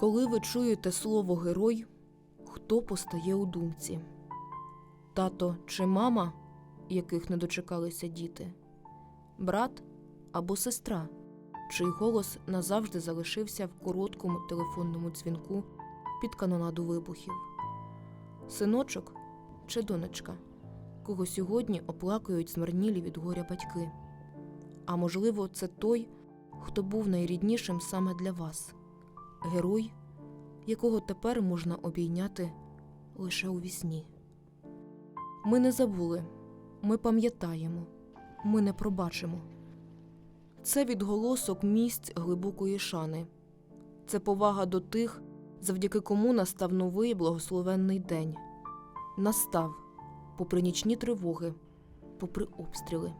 Коли ви чуєте слово герой, хто постає у думці? Тато чи мама, яких не дочекалися діти? Брат або сестра, чий голос назавжди залишився в короткому телефонному дзвінку під канонаду вибухів? Синочок чи донечка, кого сьогодні оплакують змарнілі від горя батьки? А можливо, це той, хто був найріднішим саме для вас герой, якого тепер можна обійняти лише у вісні. Ми не забули, ми пам'ятаємо, ми не пробачимо. Це відголосок місць глибокої шани, це повага до тих, завдяки кому настав новий благословенний день. Настав, попри нічні тривоги, попри обстріли.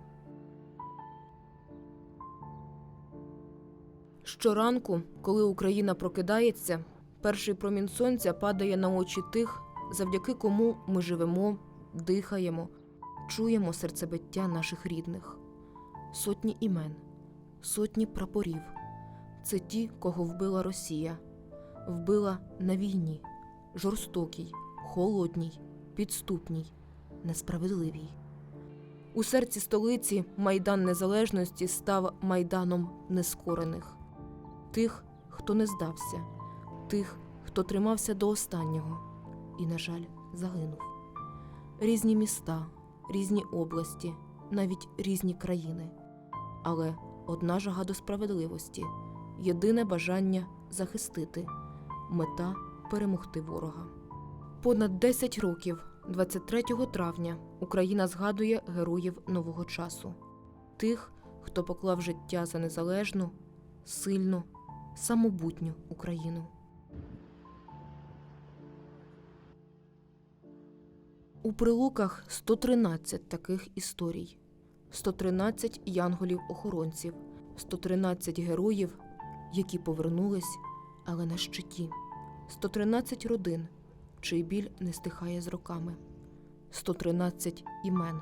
Щоранку, коли Україна прокидається, перший промінь сонця падає на очі тих, завдяки кому ми живемо, дихаємо, чуємо серцебиття наших рідних. Сотні імен, сотні прапорів. Це ті, кого вбила Росія, вбила на війні, жорстокій, холодній, підступній, несправедливій. У серці столиці Майдан Незалежності став майданом нескорених тих, хто не здався, тих, хто тримався до останнього і, на жаль, загинув. Різні міста, різні області, навіть різні країни. Але одна жага до справедливості, єдине бажання захистити, мета перемогти ворога. Понад 10 років, 23 травня, Україна згадує героїв нового часу, тих, хто поклав життя за незалежну, сильну, самобутню Україну. У прилуках 113 таких історій, 113 янголів-охоронців, 113 героїв, які повернулись, але на щиті, 113 родин, чий біль не стихає з роками, 113 імен,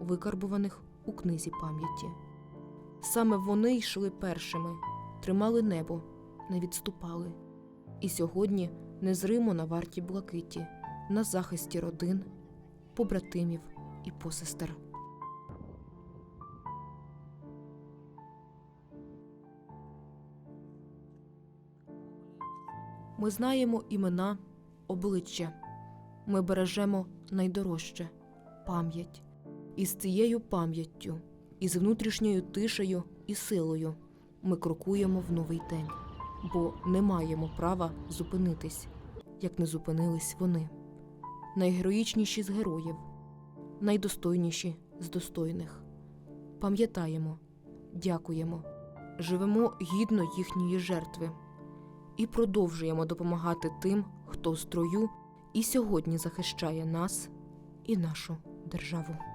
викарбуваних у книзі пам'яті. Саме вони йшли першими, тримали небо, не відступали. І сьогодні незримо на варті блакиті, на захисті родин, побратимів і посестер. Ми знаємо імена, обличчя. Ми бережемо найдорожче пам'ять. І з цією пам'яттю, і з внутрішньою тишею і силою ми крокуємо в новий день, бо не маємо права зупинитись, як не зупинились вони. Найгероїчніші з героїв, найдостойніші з достойних. Пам'ятаємо, дякуємо, живемо гідно їхньої жертви і продовжуємо допомагати тим, хто в строю і сьогодні захищає нас і нашу державу.